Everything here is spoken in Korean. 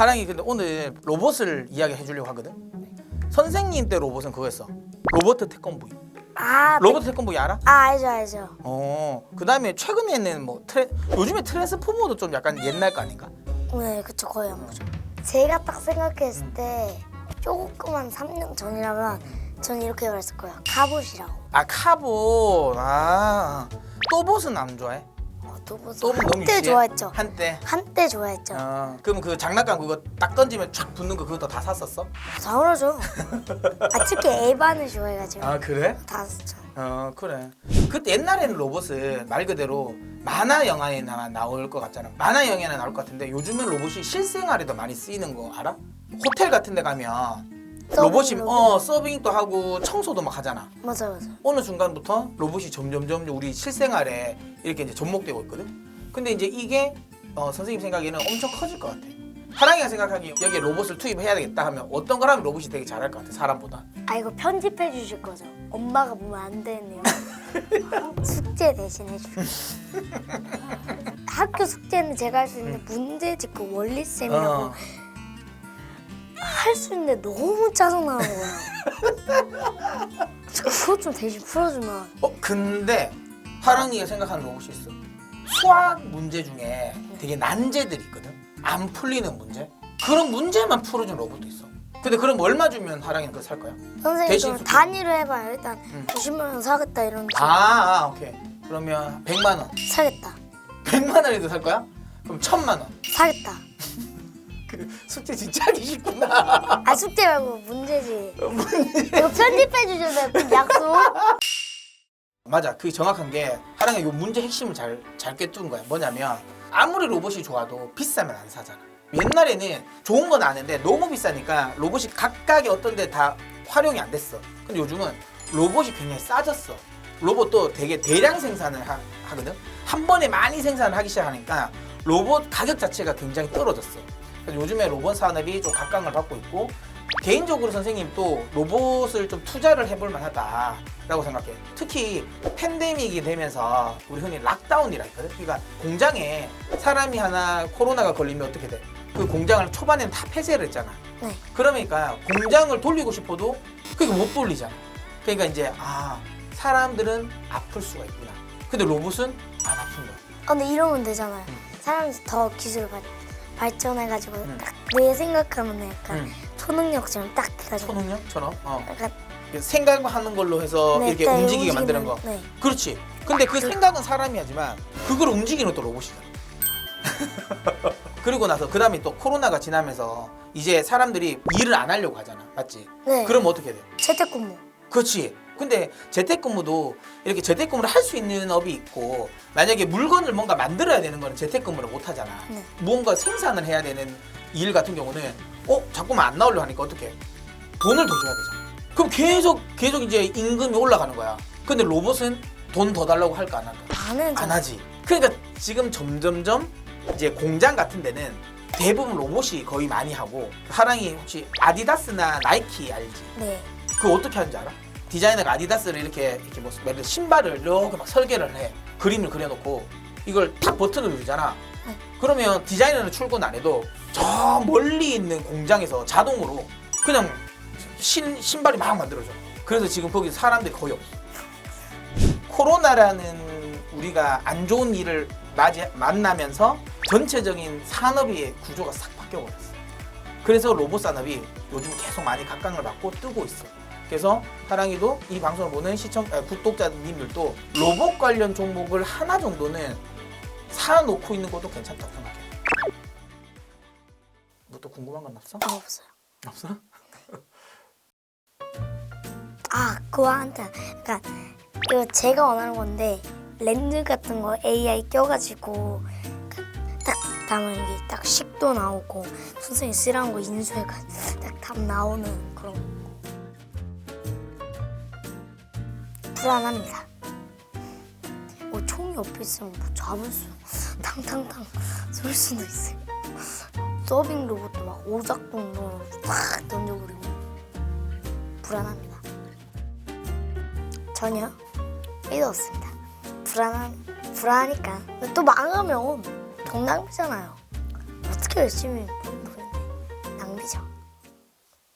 하랑이 근데 오늘 로봇을 이야기해 주려고 하거든. 선생님 때 로봇은 그거였어. 로버트 태권브이. 아, 로버트 태권브이 알아? 아 알죠 알죠. 어. 그다음에 최근에는 뭐 트레 요즘에 트랜스포머도 좀 약간 옛날 거 아닌가? 네, 그쵸 거의 안 보죠. 제가 딱 생각했을 때 조금만 3년 전이라면 전 이렇게 말했을 거예요. 갑옷이라고. 아 카본. 아. 또봇은 안 좋아해? 어, 또 보세요. 또봇 너무 한때 유치해? 좋아했죠. 한때. 한때 좋아했죠. 어. 그럼 그 장난감 그거 딱 던지면 촥 붙는 거 그것도 다 샀었어? 당연하죠. 아 특히 에반을 좋아해가지고 아 그래? 다 샀죠. 어 그래 그때 옛날에는 로봇은 말 그대로 만화 영화에 나, 나올 것 같잖아 만화 영화에나 나올 것 같은데 요즘은 로봇이 실생활에도 많이 쓰이는 거 알아? 호텔 같은 데 가면 로봇이 어 서빙도 하고 청소도 막 하잖아 맞아 맞아. 어느 순간부터 로봇이 점점점 우리 실생활에 이렇게 이제 접목되고 있거든 근데 이제 이게 어, 선생님 생각에는 엄청 커질 것 같아 하랑이가 생각하기에 여기에 로봇을 투입해야 되겠다 하면 어떤 걸 하면 로봇이 되게 잘할 것 같아 사람보다 아 이거 편집해 주실 거죠? 엄마가 보면 안 되네요. 숙제 대신 해주세요. 학교 숙제는 제가 할 수 있는 문제집 그 원리 쌤이라고 어. 할 수 있는데 너무 짜증나는 거야. 저 그것 좀 대신 풀어주면 어 근데 하랑이가 생각하는 로봇이 있어. 수학 문제 중에 되게 난제들 있거든. 안 풀리는 문제. 그런 문제만 풀어준 로봇도 있어. 근데 그럼 얼마 주면 하랑이는 그거 살 거야? 선생님 대신 좀 숙제. 단위로 해봐요. 일단 응. 90만 원 사겠다 이런 거 아, 아 오케이. 그러면 100만 원. 사겠다. 100만 원에도 살 거야? 그럼 1000만 원. 사겠다. 그 숙제 진짜 하기 쉽구나. 아 숙제 말고 문제지. 이거 편집해 주셔서 그 약속. 맞아. 그게 정확한 게 하랑이 요 문제 핵심을 잘, 잘 꿰뚫은 거야. 뭐냐면 아무리 로봇이 좋아도 비싸면 안 사잖아. 옛날에는 좋은 건 아는데 너무 비싸니까 로봇이 각각의 어떤 데 다 활용이 안 됐어. 근데 요즘은 로봇이 굉장히 싸졌어. 로봇도 되게 대량 생산을 하, 하거든. 한 번에 많이 생산을 하기 시작하니까 로봇 가격 자체가 굉장히 떨어졌어. 그래서 요즘에 로봇 산업이 좀 각광을 받고 있고 개인적으로 선생님 또 로봇을 좀 투자를 해볼 만하다라고 생각해. 특히 팬데믹이 되면서 우리 흔히 락다운이라 했거든. 그러니까 공장에 사람이 하나 코로나가 걸리면 어떻게 돼? 그 공장을 초반에는 다 폐쇄를 했잖아. 네. 그러니까 공장을 돌리고 싶어도 그게 못 돌리잖아. 그러니까 이제 아 사람들은 아플 수가 있구나. 근데 로봇은 안 아픈 거야. 아, 근데 이러면 되잖아요. 응. 사람이 더 기술 발, 발전해가지고 응. 딱내 생각하면 약간 응. 초능력처럼 딱 해가지고 초능력처럼 어. 약간 생각하는 걸로 해서 네, 이렇게 딱 움직이게 움직이는- 만드는 거. 네. 그렇지. 근데 그 생각은 사람이 하지만 그걸 움직이는 또 로봇이잖아. 그리고 나서 그 다음에 또 코로나가 지나면서 이제 사람들이 일을 안 하려고 하잖아. 맞지? 네. 그럼 어떻게 돼? 재택근무. 그렇지. 근데 재택근무도 이렇게 재택근무를 할 수 있는 업이 있고 만약에 물건을 뭔가 만들어야 되는 거는 재택근무를 못 하잖아. 네. 뭔가 생산을 해야 되는 일 같은 경우는 어 자꾸만 안 나오려 하니까 어떻게? 돈을 더 줘야 되잖아. 그럼 계속 계속 이제 임금이 올라가는 거야. 근데 로봇은 돈 더 달라고 할까 안 할까? 안 해도 안 하지. 그러니까 지금 점점점 이제 공장 같은 데는 대부분 로봇이 거의 많이 하고 하랑이 혹시 아디다스나 나이키 알지? 네. 그거 어떻게 하는지 알아? 디자이너가 아디다스를 이렇게 이렇게 뭐 예를 들어 신발을 이렇게 막 설계를 해 그림을 그려놓고 이걸 탁 버튼을 누르잖아. 네. 그러면 디자이너는 출근 안 해도 저 멀리 있는 공장에서 자동으로 그냥 신 신발이 막 만들어져. 그래서 지금 거기 사람들이 거의 없어. 코로나라는 우리가 안 좋은 일을 맞이, 만나면서 전체적인 산업의 구조가 싹 바뀌어버렸어. 그래서 로봇 산업이 요즘 계속 많이 각광을 받고 뜨고 있어. 그래서 하랑이도 이 방송을 보는 시청 아, 구독자님들도 로봇 관련 종목을 하나 정도는 사놓고 있는 것도 괜찮다고 생각해. 뭐또 궁금한 건 없어? 아, 없어요. 없어? 아 그거 한테 그러니까 이거 제가 원하는 건데 렌즈 같은 거 AI 껴가지고 딱 담으면 이게 딱 식도 나오고 선생님 쓰라는 거 인수해가지고 딱답 나오는 그런 거. 불안합니다. 뭐 총이 옆에 있으면 뭐 잡을 수 탕탕탕 쏠 수도 있어요. 서빙 로봇도 막 오작동동으로 탁 던져버리고 불안합니다. 전혀 일도 없습니다. 불안한 불안하니까 또 망하면 돈 낭비잖아요. 어떻게 열심히.